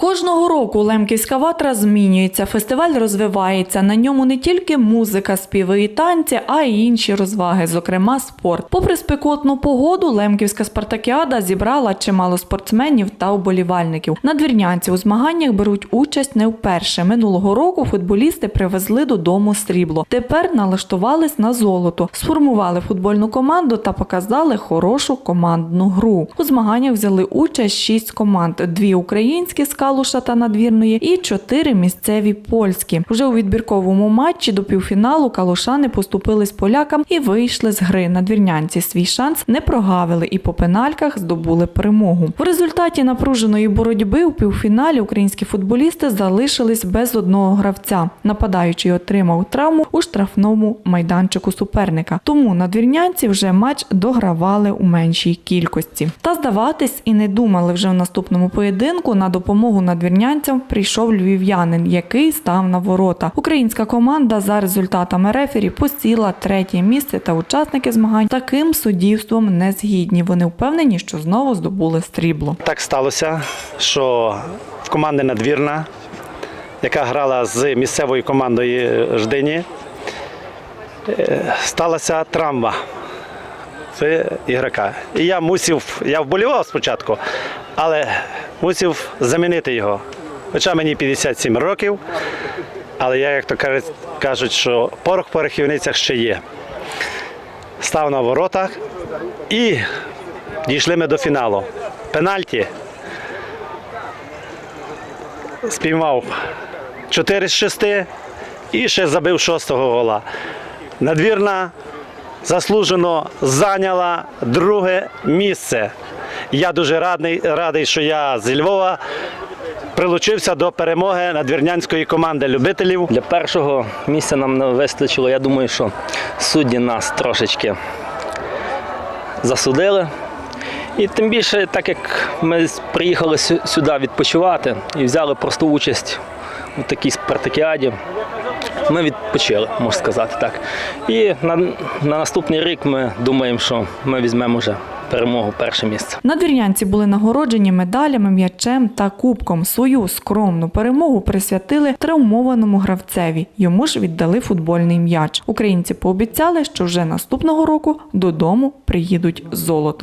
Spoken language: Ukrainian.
Кожного року Лемківська ватра змінюється, фестиваль розвивається. На ньому не тільки музика, співи і танці, а й інші розваги, зокрема спорт. Попри спекотну погоду, Лемківська спартакіада зібрала чимало спортсменів та уболівальників. Надвірнянці у змаганнях беруть участь не вперше. Минулого року футболісти привезли додому срібло. Тепер налаштувались на золото, сформували футбольну команду та показали хорошу командну гру. У змаганнях взяли участь шість команд: дві українські з Калуша та надвірної і чотири місцеві польські. Вже у відбірковому матчі до півфіналу калушани поступились полякам і вийшли з гри. Надвірнянці свій шанс не прогавили і по пенальках здобули перемогу. В результаті напруженої боротьби у півфіналі українські футболісти залишились без одного гравця. Нападаючий отримав травму у штрафному майданчику суперника. Тому надвірнянці вже матч догравали у меншій кількості. Та здаватись і не думали вже в наступному поєдинку. На допомогу надвірнянцям прийшов львів'янин, який став на ворота. Українська команда за результатами рефері посіла третє місце, та учасники змагань таким суддівством не згідні. Вони впевнені, що знову здобули стрібло. Так сталося, що в команди надвірна, яка грала з місцевою командою Ждині, е, сталася травма ігрока. І я мусив, я вболівав спочатку, але мусив замінити його. Хоча мені 57 років, але я, як то кажуть- що порох по рахівницях ще є. Став на воротах і дійшли ми до фіналу. Пенальті спіймав 4 з 6 і ще забив шостого гола. Надвірна заслужено зайняла друге місце. Я дуже радий, радий, що я з Львова прилучився до перемоги надвірнянської команди любителів. Для першого місця нам не вистачило. Я думаю, що судді нас трошечки засудили. І тим більше, так як ми приїхали сю- сюди відпочивати і взяли просто участь у такій спартакіаді, ми відпочили, можна сказати так. І на, на наступний рік ми думаємо, що ми візьмемо вже перемогу перше місце. Надвірнянці були нагороджені медалями, м'ячем та кубком. Свою скромну перемогу присвятили травмованому гравцеві. Йому ж віддали футбольний м'яч. Українці пообіцяли, що вже наступного року додому приїдуть золотом.